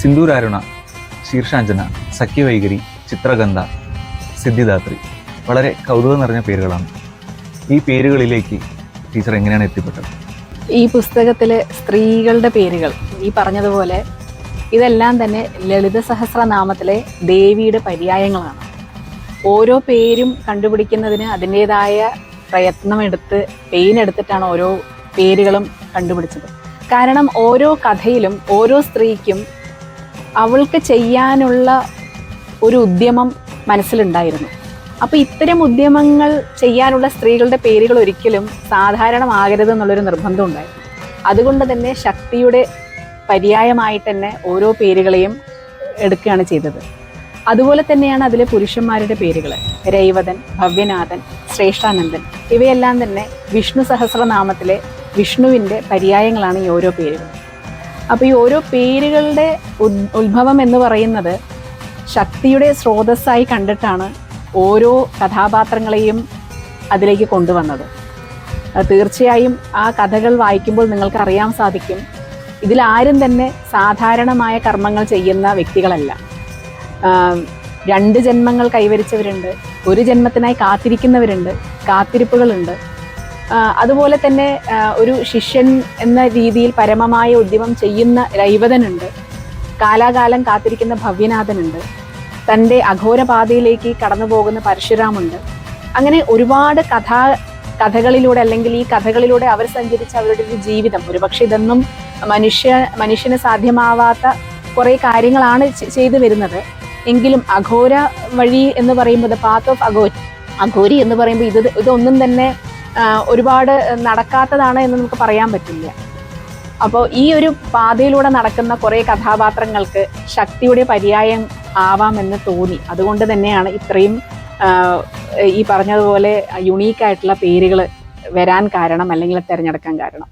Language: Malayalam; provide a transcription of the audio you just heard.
സിന്ദൂരാരുണ ശീർഷാഞ്ജന സഖ്യവൈഖരി ചിത്രഗന്ധ സിദ്ധിദാത്രി. വളരെ കൗതുകം നിറഞ്ഞ പേരുകളാണ്. ഈ പേരുകളിലേക്ക് ടീച്ചർ എങ്ങനെയാണ് എത്തിപ്പെട്ടത്? ഈ പുസ്തകത്തിലെ സ്ത്രീകളുടെ പേരുകൾ ഈ പറഞ്ഞതുപോലെ ഇതെല്ലാം തന്നെ ലളിത സഹസ്രനാമത്തിലെ ദേവിയുടെ പര്യായങ്ങളാണ്. ഓരോ പേരും കണ്ടുപിടിക്കുന്നതിന് അതിന്റെതായ പ്രയത്നമെടുത്ത് പെയിനെടുത്തിട്ടാണ് ഓരോ പേരുകളും കണ്ടുപിടിച്ചത്. കാരണം ഓരോ കഥയിലും ഓരോ സ്ത്രീക്കും അവൾക്ക് ചെയ്യാനുള്ള ഒരു ഉദ്യമം മനസ്സിലുണ്ടായിരുന്നു. അപ്പോൾ ഇത്തരം ഉദ്യമങ്ങൾ ചെയ്യാനുള്ള സ്ത്രീകളുടെ പേരുകൾ ഒരിക്കലും സാധാരണമാകരുത് എന്നുള്ളൊരു നിർബന്ധം ഉണ്ടായിരുന്നു. അതുകൊണ്ട് തന്നെ ശക്തിയുടെ പര്യായമായിട്ട് തന്നെ ഓരോ പേരുകളെയും എടുക്കുകയാണ് ചെയ്തത്. അതുപോലെ തന്നെയാണ് അതിലെ പുരുഷന്മാരുടെ പേരുകൾ രൈവതൻ ഭവ്യനാഥൻ ശ്രേഷ്ഠാനന്ദൻ ഇവയെല്ലാം തന്നെ വിഷ്ണു സഹസ്രനാമത്തിലെ വിഷ്ണുവിന്റെ പര്യായങ്ങളാണ് ഈ ഓരോ പേരുകൾ. അപ്പോൾ ഈ ഓരോ പേരുകളുടെ ഉത്ഭവം എന്ന് പറയുന്നത് ശക്തിയുടെ സ്രോതസ്സായി കണ്ടിട്ടാണ് ഓരോ കഥാപാത്രങ്ങളെയും അതിലേക്ക് കൊണ്ടുവന്നത്. തീർച്ചയായും ആ കഥകൾ വായിക്കുമ്പോൾ നിങ്ങൾക്ക് അറിയാൻ സാധിക്കും ഇതിലാരും തന്നെ സാധാരണമായ കർമ്മങ്ങൾ ചെയ്യുന്ന വ്യക്തികളല്ല. രണ്ട് ജന്മങ്ങൾ കൈവരിച്ചവരുണ്ട് ഒരു ജന്മത്തിനായി കാത്തിരിക്കുന്നവരുണ്ട് കാത്തിരിപ്പുകളുണ്ട്. അതുപോലെ തന്നെ ഒരു ശിഷ്യൻ എന്ന രീതിയിൽ പരമമായ ഉദ്യമം ചെയ്യുന്ന രൈവതനുണ്ട്. കാലാകാലം കാത്തിരിക്കുന്ന ഭവ്യനാഥനുണ്ട്. തന്റെ അഘോരപാതയിലേക്ക് കടന്നു പോകുന്ന പരശുരാമുണ്ട്. അങ്ങനെ ഒരുപാട് കഥാ കഥകളിലൂടെ അല്ലെങ്കിൽ ഈ കഥകളിലൂടെ അവർ സഞ്ചരിച്ച അവരുടെ ഒരു ജീവിതം. ഒരുപക്ഷെ ഇതൊന്നും മനുഷ്യ മനുഷ്യന് സാധ്യമാവാത്ത കുറേ കാര്യങ്ങളാണ് ചെയ്തു വരുന്നത്. എങ്കിലും അഘോര വഴി എന്ന് പറയുമ്പോൾ പാത്ത് ഓഫ് അഘോ അഘോരി എന്ന് പറയുമ്പോൾ ഇത് ഇതൊന്നും തന്നെ ഒരുപാട് നടക്കാത്തതാണ് എന്ന് നമുക്ക് പറയാൻ പറ്റില്ല. അപ്പോൾ ഈ ഒരു പാതയിലൂടെ നടക്കുന്ന കുറേ കഥാപാത്രങ്ങൾക്ക് ശക്തിയുടെ പര്യായം ആവാമെന്ന് തോന്നി. അതുകൊണ്ട് തന്നെയാണ് ഇത്രയും ഈ പറഞ്ഞതുപോലെ യുണീക്കായിട്ടുള്ള പേരുകൾ വരാൻ കാരണം അല്ലെങ്കിൽ തിരഞ്ഞെടുക്കാൻ കാരണം.